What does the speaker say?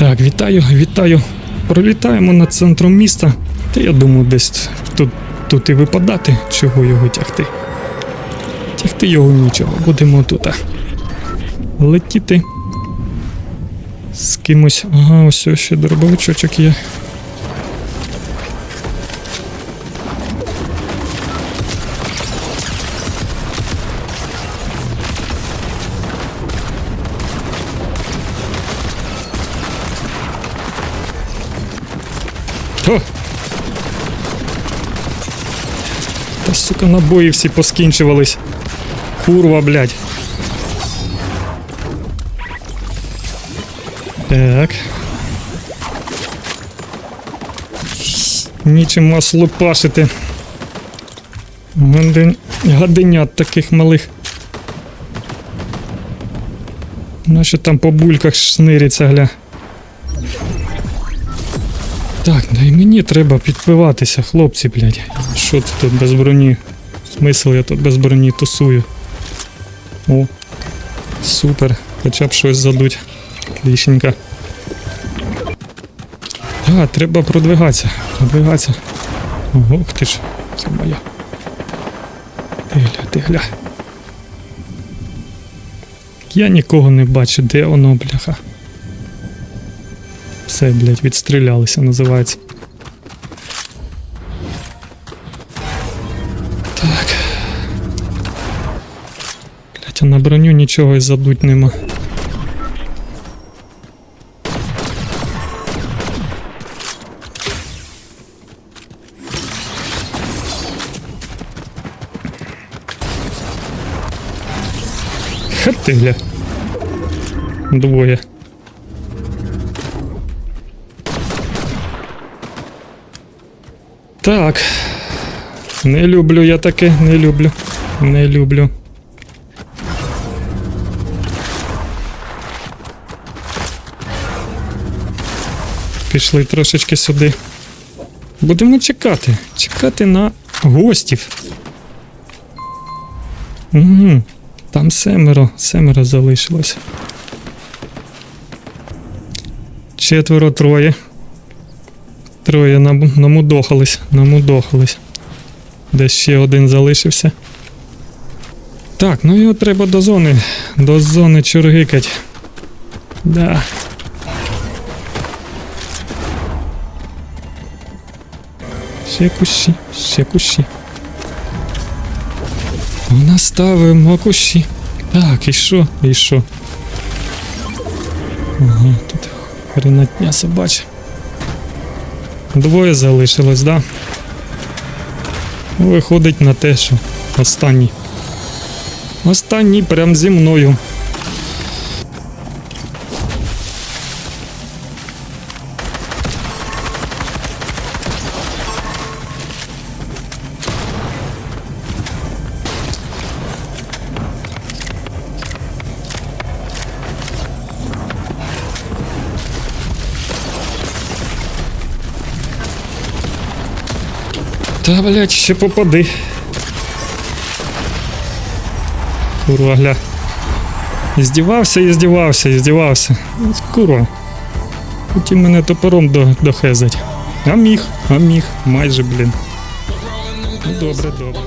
Так, вітаю, вітаю. Пролітаємо над центром міста. Та я думаю, десь тут, тут і випадати, чого його тягти. Тягти його нічого, будемо тут. Летіти. З кимось. Ага, ось ще дробовичочок є. О! Та сука, набої всі поскінчувались. Курва, блядь. Так. Нічим вас лупашити. Гадин... Гаденят таких малих. Наче там по бульках шнириться, гля. Так, да і мені треба підпиватися, хлопці, блядь. Що це тут без броні? Смисл я тут без броні тусую. О, супер. Хоча б щось задуть. Ліченька. А, треба продвигатися. Продвигатися. Ого, ти ж, це моя. Ти гля, ти гля. Я нікого не бачу, де воно, бляха. Все, блядь, відстрілялися, називається. Так. Блядь, а на броню нічого і задуть нема. Ха ти. Двоє. Так. Не люблю я таке, не люблю. Не люблю. Пішли трошечки сюди. Будемо чекати. Чекати на гостів. Угу. Там семеро, семеро залишилось. Четверо, троє. Троє нам, намудохались, намудохались. Десь ще один залишився. Так, ну його треба до зони. До зони чургикать. Да. Ще кущі, ще кущі. Наставимо кущі. Так, і що? І що? Ага, тут хренотня собача. Двоє залишилось, да? Виходить на те, що останній. Останній прям зі мною. Та, блядь, ще попади. Курва, гля. Здівався, і здівався, і здівався. Курва. Хотів мене топором дохезать. А міг, а міг, майже, блін. Ну добре, добре.